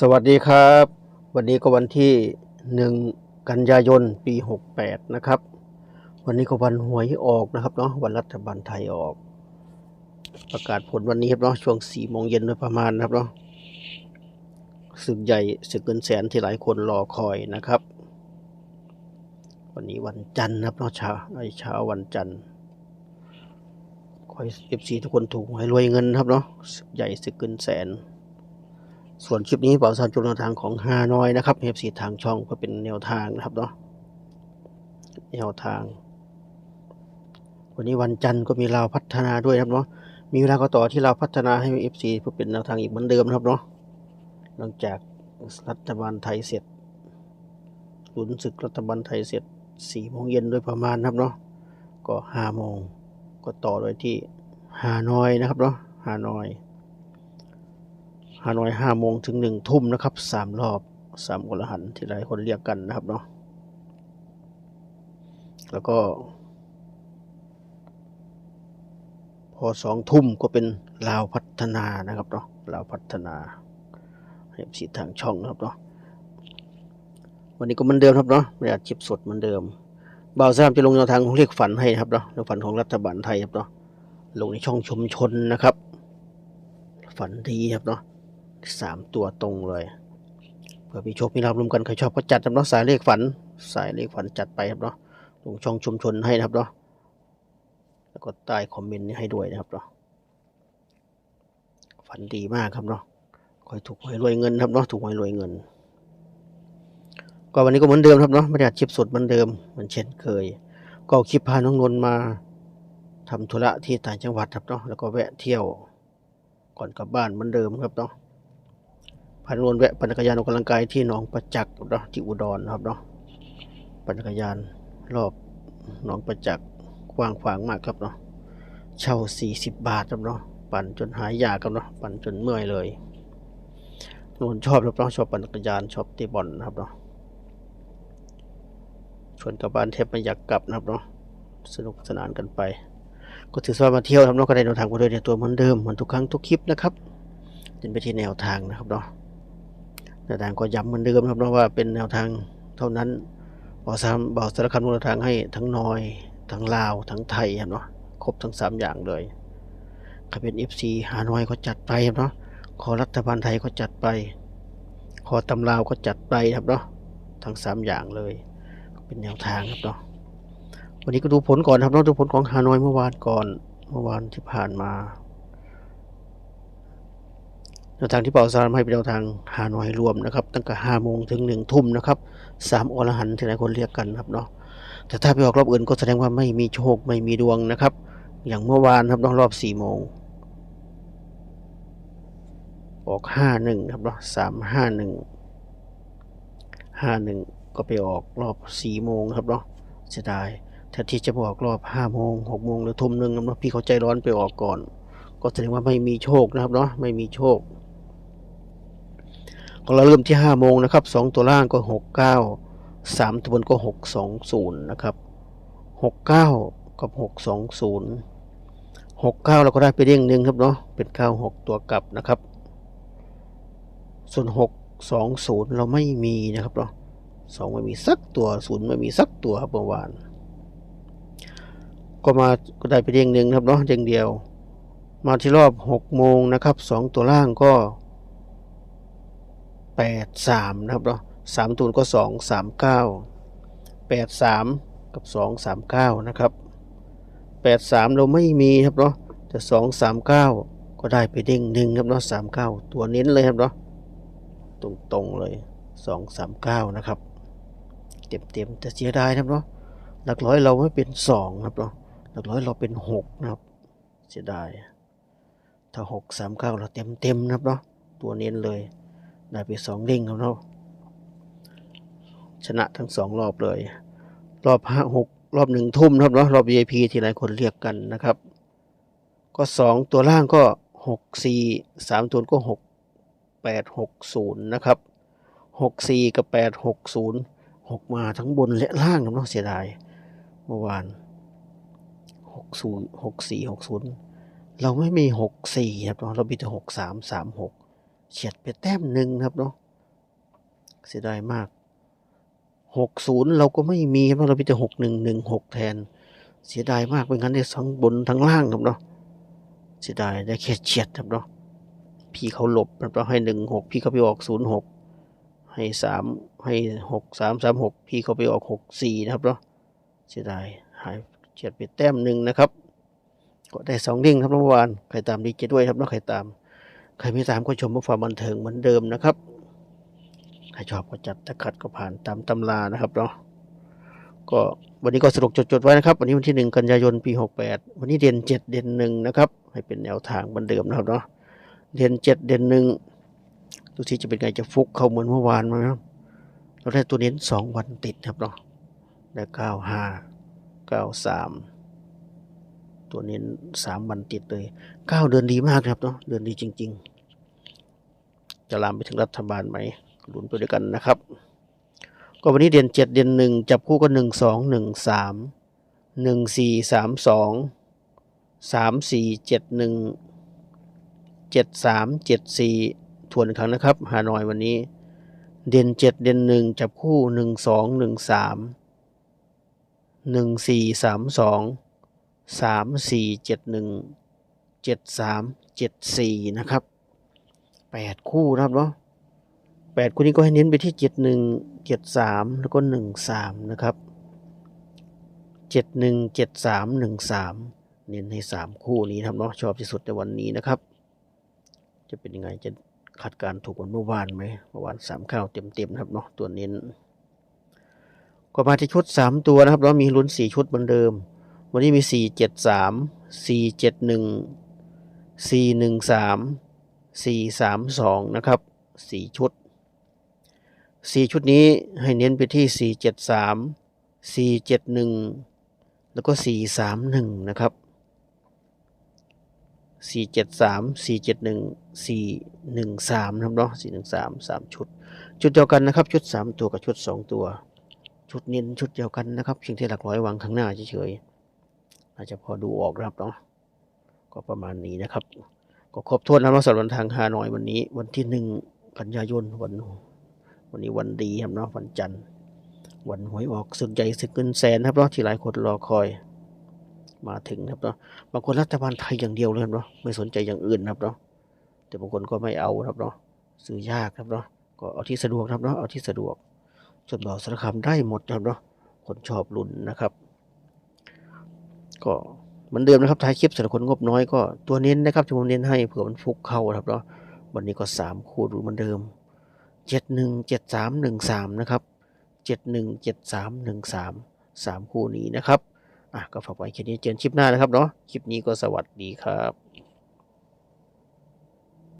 สวัสดีครับ วันนี้ก็วันที่หนึ่งกันยายนปี 68 นะครับ วันนี้ก็วันหวยออกนะครับเนาะวันรัฐบาลไทยออก ประกาศผลวันนี้ครับเนาะช่วง4โมงเย็นโดยประมาณนะครับเนาะศึกใหญ่ศึกเงินแสนที่หลายคนรอคอยนะครับ วันนี้วันจันทร์นะครับเนาะเช้าไอ้เช้าวันจันทร์ขอให้เอฟซีทุกคนถูกหวยรวยเงินนะครับเนาะศึกใหญ่ศึกเงินแสน ส่วนคลิปนี้เป่าสามจุดแนวทางของฮานอยนะครับเอฟซีทางช่องเพื่อเป็นแนวทางนะครับเนาะแนวทาง วันนี้วันจันทร์ก็มีเราพัฒนาด้วยนะครับเนาะมีเวลาก็ต่อที่เราพัฒนาให้เอฟซีเพื่อเป็นแนวทางอีกเหมือนเดิมนะครับเนาะหลังจากรัฐบาลไทยเสร็จหลุนศึกรัฐบาลไทยเสร็จสี่โมงเย็นโดยประมาณนะครับเนาะก็ห้าโมงก็ต่อโดยที่ฮานอยนะครับเนาะฮานอย ฮานอยห้าโมงถึงหนึ่งทุ่มนะครับสามรอบสามคนละหันที่หลายคนเรียกกันนะครับเนาะแล้วก็พอสองทุ่มก็เป็นลาวพัฒนานะครับเนาะลาวพัฒนาให้สีทางช่องนะครับเนาะวันนี้ก็เหมือนเดิมครับเนาะไม่อาจชิปสดเหมือนเดิมบ่าวสามจะลงแนวทางของเรียกฝันให้นะครับเนาะแนวฝันของรัฐบาลไทยครับเนาะลงในช่องชมชนนะครับ ฝันดีครับเนาะ สามตัวตรงเลยเพื่อมีโชคมีลาบรวมกันใครชอบก็จัดครับเนาะสายเลขฝัน สายเลขฝันจัดไปครับเนาะลงช่องชุมชนให้นะครับเนาะแล้วก็ใต้คอมเมนต์ให้ด้วยนะครับเนาะฝันดีมากครับเนาะคอยถูกหวยรวยเงินครับเนาะถูกหวยรวยเงิน ก็วันนี้ก็เหมือนเดิมครับเนาะไม่ได้อัดคลิปสดเหมือนเดิมเหมือนเช่นเคย ก็คลิปพาน้องนนท์มาทำธุระที่ต่างจังหวัดครับเนาะแล้วก็แวะเที่ยวก่อนกลับบ้านเหมือนเดิมครับเนาะ พานุนแวะปั่นจักรยานออกกำลังกายที่หนองประจักษ์เนาะที่อุดรนะครับเนาะปั่นจักรยานรอบหนองประจักษ์กว้างขวางมากครับเนาะเช่า 40 บาทครับเนาะปั่นจนหายยากครับเนาะปั่นจนเมื่อยเลยนนชอบครับเนาะชอบปั่นจักรยานชอบตีบอลนะครับเนาะชวนกลับบ้านเทปไม่อยากกลับนะครับเนาะสนุกสนานกันไป ก็ถือว่ามาเที่ยวครับเนาะก็ได้แนวทางไปด้วยในตัวเหมือนเดิมเหมือนทุกครั้งทุกคลิปนะครับเป็นไปที่แนวทางนะครับเนาะ แนวทางก็ย้ำเหมือนเดิมครับเนาะว่าเป็นแนวทางเท่านั้นบอกสามบอกสารคำแนวทางให้ทั้งนอย ทั้งลาว ทั้งไทยครับเนาะครบทั้งสามอย่างเลยใครเป็น FC หานอยก็จัดไปครับเนาะขอรัฐบาลไทยก็จัดไป ขอตำลาวก็จัดไปครับเนาะทั้งสามอย่างเลย เป็นแนวทางครับเนาะวันนี้ก็ดูผลก่อนครับเนาะดูผลของฮานอยเมื่อวานก่อนเมื่อวานที่ผ่านมา แนวทางที่เป่าสารให้เป็นแนวทางหาหน่วยรวมนะครับตั้งแต่ห้าโมงถึงหนึ่งทุ่มนะครับสามอรหันที่หลายคนเรียกกันครับเนาะแต่ถ้าไปออกรอบอื่นก็แสดงว่าไม่มีโชคไม่มีดวงนะครับ อย่างเมื่อวานครับเนาะรอบสี่โมงออกห้าหนึ่งครับเนาะสามห้าหนึ่งห้าหนึ่งก็ไปออกรอบสี่โมงครับเนาะเสียดายแทนที่จะบอกรอบห้าโมงหกโมงหรือทุ่มหนึ่งนะพี่เขาใจร้อนไปออกก่อน ก็แสดงว่าไม่มีโชคนะครับเนาะไม่มีโชค ก็เราเริ่มที่ห้าโมงนะครับสองตัวล่างก็หกเก้าสามตัวบนก็หกสองศูนย์นะครับหกเก้ากับหกสองศูนย์หกเก้าเราก็ได้ไปเด้งหนึ่งครับเนาะเป็นเก้าหกตัวกลับนะครับ ส่วนหกสองศูนย์เราไม่มีนะครับเนาะสองไม่มีสักตัวศูนย์ไม่มีสักตัวครับเมื่อวานก็มาก็ได้ไปเด้งหนึ่งครับเนาะเด้งเดียว มาที่รอบหกโมงนะครับสองตัวล่างก็ แปดสามนะครับเนาะสามตัวก็สองสามเก้าแปดสามกับสองสามเก้านะครับแปดสามเราไม่มีครับเนาะแต่สองสามเก้าก็ได้ไปเด้งหนึ่งครับเนาะสามเก้าตัวเน้นเลยครับเนาะตรงๆเลยสองสามเก้านะครับ เต็มเต็มๆแต่เสียดายครับเนาะหลักร้อยเราไม่เป็นสองครับเนาะหลักร้อยเราเป็นหกนะครับ เสียดายถ้าหกสามเราเต็มเต็มๆนะครับเนาะตัวเน้นเลย ได้ไปสองเด้งครับเนาะชนะทั้งสองรอบเลย รอบห้าหกรอบหนึ่งทุ่มครับเนาะรอบ VIP ที่หลายคนเรียกกันนะครับ ก็สองตัวล่างก็หกสี่สามตัวก็หกแปดหกศูนย์นะครับหกสี่กับแปดหกศูนย์หกมาทั้งบนและล่างครับเนาะเสียดายเมื่อวานหกศูนย์หกสี่หกศูนย์เราไม่มีหกสี่ครับเนาเรามีแต่หกสามสามหก เฉียดไปแต้มหนึ่งครับเนาะเสียดายมากหกศูนย์เราก็ไม่มีครับเรามีแต่หกหนึ่งหนึ่งหกแทน เสียดายมากเป็นงั้นได้ทั้งบนทั้งล่างครับเนาะเสียดายได้แค่เฉียดครับเนาะพี่เขาหลบครับเราให้หนึ่งหกพี่เขาไปออกศูนย์หกให้สามให้หกสามสามหกพี่เขาไปออกหกสี่นะครับเนาะเสียดายหายเฉียดไปแต้มหนึ่งนะครับ ก็ได้สองดิ่งครับเมื่อวานใครตามดีเจด้วยครับเนาะใครตาม ใครมีสามคนชมผู้ฟังบันเทิงเหมือนเดิมนะครับใครชอบก็จับตะขัดก็ผ่านตามตำรานะครับเนาะก็วันนี้ก็สรุปจดๆไว้นะครับ วันนี้วันที่ 1 กันยายนปี 68 วันนี้เด่น7 เด่นหนึ่งนะครับ ให้เป็นแนวทางเหมือนเดิมนะครับเนาะเด่น7 เด่นหนึ่งดูที่จะเป็นไงจะฟุกเข้าเหมือนเมื่อวานไหมครับเราได้ตัวเน้น 2 วันติดครับเนาะได้ 95 93 ตัวเน้นสามวันติดเลยเก้าเดือนดีมากครับเนาะเดือนดีจริง ๆ จะลามไปถึงรัฐบาลไหมลุ้นไปด้วยกันนะครับ ก็วันนี้เดือนเจ็ดเดือนหนึ่งจับคู่ก็หนึ่งสองหนึ่งสามหนึ่งสี่สามสองสามสี่เจ็ดหนึ่งเจ็ดสามเจ็ดสี่ทวนอีกครั้งนะครับฮานอยวันนี้ เดือนเจ็ดเดือนหนึ่งจับคู่หนึ่งสองหนึ่งสามหนึ่งสี่สามสอง สามสี่เจ็ดหนึ่งเจ็ดสามเจ็ดสี่นะครับแปดคู่นะครับเนาะแปดคู่นี้ก็ให้เน้นไปที่เจ็ดหนึ่งเจ็ดสามแล้วก็หนึ่งสามนะครับเจ็ดหนึ่งเจ็ดสามหนึ่งสามเน้นให้สามคู่นี้นะครับเนาะชอบที่สุดในวันนี้นะครับ จะเป็นยังไงจะคาดการณ์ถูกว่าเมื่อวานไหมเมื่อวานสามข้าวเต็มๆนะครับเนาะตัวเน้นก็มาที่ชุดสามตัวนะครับแล้วมีลุ้นสี่ชุดเหมือนเดิม วันนี้มีสี่เจ็ดสามสี่เจ็ดหนึ่งสี่หนึ่งสามสี่สามสองนะครับสี่ชุดสี่ชุดนี้ให้เน้นไปที่สี่เจ็ดสามสี่เจ็ดหนึ่งแล้วก็สี่สามหนึ่งนะครับสี่เจ็ดสามสี่เจ็ดหนึ่งสี่หนึ่งสามนะครับเนาะสี่หนึ่งสามชุด ชุดเดียวกันนะครับ ชุดสามตัวกับชุดสองตัว ชุดเน้นชุดเดียวกันนะครับเพียงแค่หลักร้อยวางข้างหน้าเฉยๆ อาจจะพอดูออกนะครับเนาะก็ประมาณนี้นะครับ ก็ครบถ้วนแล้วเนาสำหรับวันทางฮานอยวันนี้ วันที่หนึ่งกันยายนวัน วันนี้วันดีครับเนาะวันจันทร์ วันหวยออกศึกใหญ่ศึกเงินแสนครับเนาะที่หลายคนรอคอยมาถึงครับเนาะบางคนรัฐบาลไทยอย่างเดียวเลยครับเนาะไม่สนใจอย่างอื่นครับเนาะแต่บางคนก็ไม่เอาครับเนาะซื้อยากครับเนาะก็เอาที่สะดวกครับเนาะเอาที่สะดวกส่วนบ่าวสารคามได้หมดครับเนาะคนชอบลุ้นนะครับ ก็เหมือนเดิมนะครับท้ายคลิปสำหรับคนงบน้อยก็ตัวเน้นนะครับที่ผมเน้นให้เผื่อมันฟุกเข้าครับเนาะวันนี้ก็สามคู่ดูเหมือนเดิมเจ็ดหนึ่งเจ็ดสามหนึ่งสามนะครับเจ็ดหนึ่งเจ็ดสามหนึ่งสามสามคู่นี้นะครับอะก็ฝากไว้แค่นี้เจอกันคลิปหน้านะครับเนาะคลิปนี้ก็สวัสดีครับ